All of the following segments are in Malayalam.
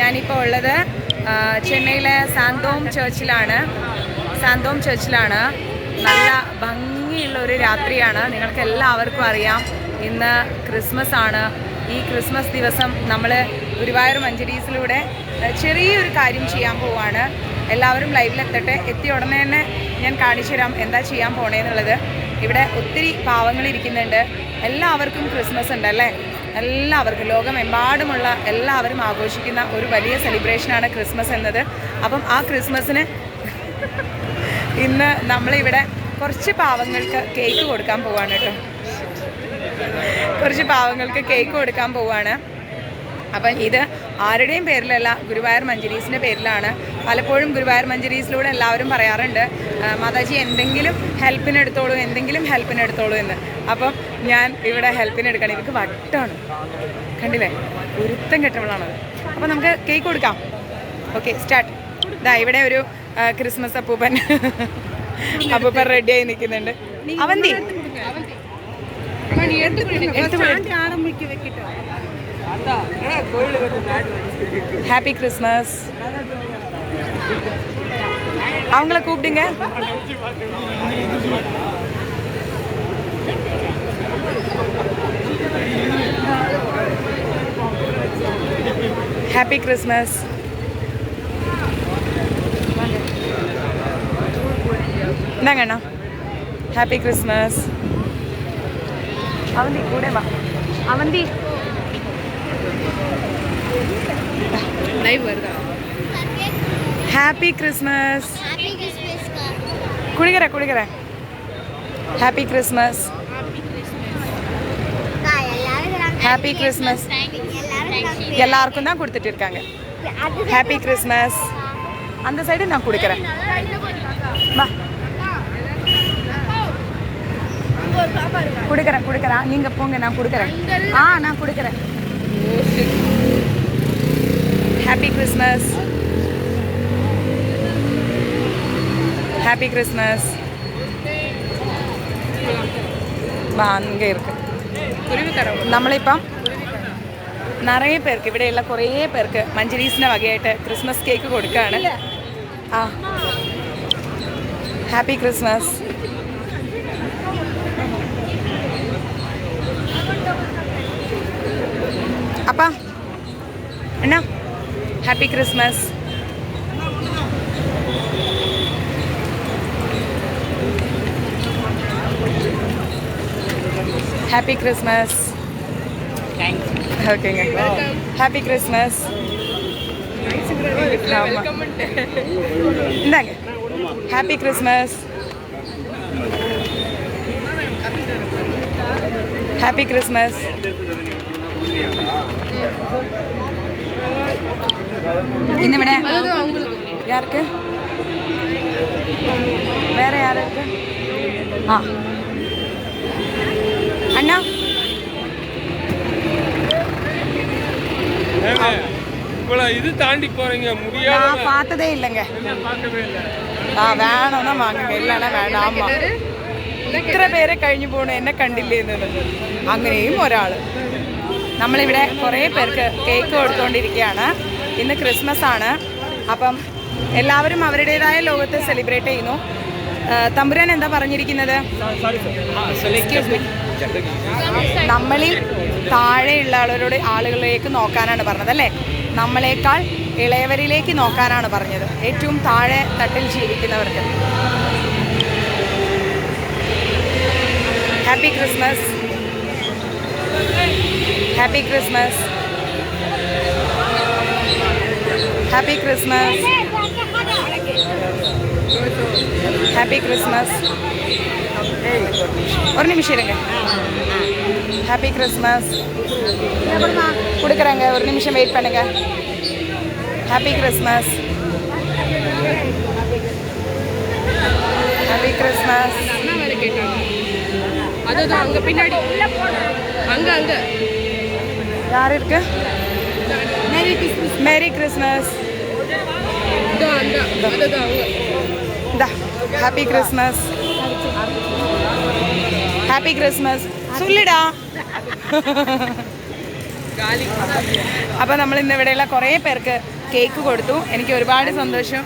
ഞാനിപ്പോൾ ഉള്ളത് ചെന്നൈയിലെ സാന്തോം ചർച്ചിലാണ്. സാന്തോം ചർച്ചിലാണ്. നല്ല ഭംഗിയുള്ള ഒരു രാത്രിയാണ്. നിങ്ങൾക്ക് എല്ലാവർക്കും അറിയാം ഇന്ന് ക്രിസ്മസ് ആണ് ഈ ക്രിസ്മസ് ദിവസം നമ്മൾ ഗുരുവായൂർ മഞ്ചരീസിലൂടെ ചെറിയൊരു കാര്യം ചെയ്യാൻ പോവാണ്. എല്ലാവരും ലൈവിലെത്തട്ടെ. എത്തിയ ഉടനെ തന്നെ ഞാൻ കാണിച്ചു തരാം എന്താ ചെയ്യാൻ പോണേന്നുള്ളത്. ഇവിടെ ഒത്തിരി പാവങ്ങൾ ഇരിക്കുന്നുണ്ട്. എല്ലാവർക്കും ക്രിസ്മസ് ഉണ്ട് അല്ലേ? എല്ലാവർക്കും ലോകമെമ്പാടുമുള്ള എല്ലാവരും ആഘോഷിക്കുന്ന ഒരു വലിയ സെലിബ്രേഷനാണ് ക്രിസ്മസ് എന്നത്. അപ്പം ആ ക്രിസ്മസിന് ഇന്ന് നമ്മളിവിടെ കുറച്ച് പാവങ്ങൾക്ക് കേക്ക് കൊടുക്കാൻ പോവാണ് കേട്ടോ. കുറച്ച് പാവങ്ങൾക്ക് കേക്ക് കൊടുക്കാൻ പോവാണ്. അപ്പം ഇത് ആരുടെയും പേരിലല്ല ഗുരുവായൂർ മഞ്ചരീസിന്റെ പേരിലാണ് പലപ്പോഴും ഗുരുവായൂർ മഞ്ചരീസിലൂടെ എല്ലാവരും പറയാറുണ്ട് മാതാജി എന്തെങ്കിലും ഹെൽപ്പിന് എടുത്തോളൂ എന്തെങ്കിലും ഹെൽപ്പിന് എടുത്തോളൂ എന്ന്. അപ്പം ഞാൻ ഇവിടെ ഹെൽപ്പിന് എടുക്കണം. എനിക്ക് വട്ടാണ്. കണ്ടില്ലേ? ഒരുത്തം കെട്ടവളാണത്. അപ്പം നമുക്ക് കേക്ക് കൊടുക്കാം. ഓക്കെ സ്റ്റാർട്ട് ഇതാ ഇവിടെ ഒരു ക്രിസ്മസ് അപ്പൂപ്പൻ. അപ്പൂപ്പൻ റെഡിയായി നിൽക്കുന്നുണ്ട്. അവന്തി. ഹാപ്പി കൊടു. அவங்கள கூப்பிடுங்க. ஹாப்பி கிறிஸ்மஸ் இந்தாங்க அண்ணா. ஹாப்பி கிறிஸ்மஸ் அவந்தி கூட வா. அவந்தி. ஹாப்பி கிறிஸ்மஸ் குடிக்கிறேன் குடிக்கிறேன் ஹாப்பி கிறிஸ்மஸ் ஹாப்பி கிறிஸ்மஸ் எல்லாருக்கும் தான் கொடுத்துட்டு இருக்காங்க. ஹாப்பி கிறிஸ்மஸ் அந்த சைடு நான் கொடுக்குறேன். வா. கொடுக்குறேன் கொடுக்குறேன். நீங்க போங்க நான் கொடுக்குறேன். ஆ நான் கொடுக்குறேன். ஹாப்பி கிறிஸ்மஸ் ഹാപ്പി ക്രിസ്മസ് നമ്മളിപ്പം നിറയെ പേർക്ക് ഇവിടെയുള്ള കുറേ പേർക്ക് മഞ്ചരീസിന്റെ വകയായിട്ട് ക്രിസ്മസ് കേക്ക് കൊടുക്കുകയാണ്. ആ. ഹാപ്പി ക്രിസ്മസ് അപ്പ എന്നാ ഹാപ്പി ക്രിസ്മസ് ஹாப்பி கிறிஸ்மஸ் ஓகேங்க ஹாப்பி கிறிஸ்மஸ் இந்தாங்க ஹாப்பி கிறிஸ்மஸ் ஹாப்பி கிறிஸ்மஸ் இந்த விட யாருக்கு வேற யாருக்கு ஆ அண்ணா ஏங்க, இவ்வளவு இது தாண்டி போறீங்க முடியாத நான் பார்த்ததே இல்லைங்க பார்க்கவே இல்லை ആ വേണമെന്നാ വാങ്ങുക ഇല്ലാണ വേണ്ടാമ്മ ഇത്ര പേരെ കഴിഞ്ഞു പോണു എന്നെ കണ്ടില്ലേ എന്നത് അങ്ങനെയും ഒരാള് നമ്മളിവിടെ കുറേ പേർക്ക് കേക്ക് കൊടുത്തുകൊണ്ടിരിക്കുകയാണ് ഇന്ന് ക്രിസ്മസ് ആണ് അപ്പം എല്ലാവരും അവരുടേതായ ലോകത്തെ സെലിബ്രേറ്റ് ചെയ്യുന്നു ആ, തമ്പുരാൻ എന്താ പറഞ്ഞിരിക്കുന്നത് Excuse me. നമ്മളിൽ താഴെയുള്ള ആളുകളുടെ ആളുകളിലേക്ക് നോക്കാനാണ് പറഞ്ഞത് അല്ലേ? നമ്മളെക്കാൾ ഇളയവരിലേക്ക് നോക്കാനാണ് പറഞ്ഞത് ഏറ്റവും താഴെ തട്ടിൽ ജീവിക്കുന്നവർക്ക്. Happy Christmas happy Christmas happy Christmas happy Christmas ஒரு நிமிஷம் இருங்க. ஹாப்பி கிறிஸ்மஸ் கொடுக்குறாங்க. ஒரு நிமிஷம் வெயிட் பண்ணுங்க. ஹாப்பி கிறிஸ்மஸ் ஹாப்பி கிறிஸ்மஸ் அதுதான் அங்க பின்னாடி. அங்க அங்க. யார் இருக்கு? மேரி கிறிஸ்மஸ் அதுதான் அங்க. இந்தா. ஹாப்பி கிறிஸ்மஸ் ஹாப்பி கிறிஸ்மஸ் சொல்லுடா അപ്പോൾ നമ്മൾ ഇന്ന് ഇവിടെയുള്ള കുറേ പേർക്ക് കേക്ക് കൊടുത്തു എനിക്ക് ഒരുപാട് സന്തോഷം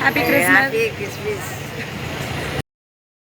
ഹാപ്പി ക്രിസ്മസ്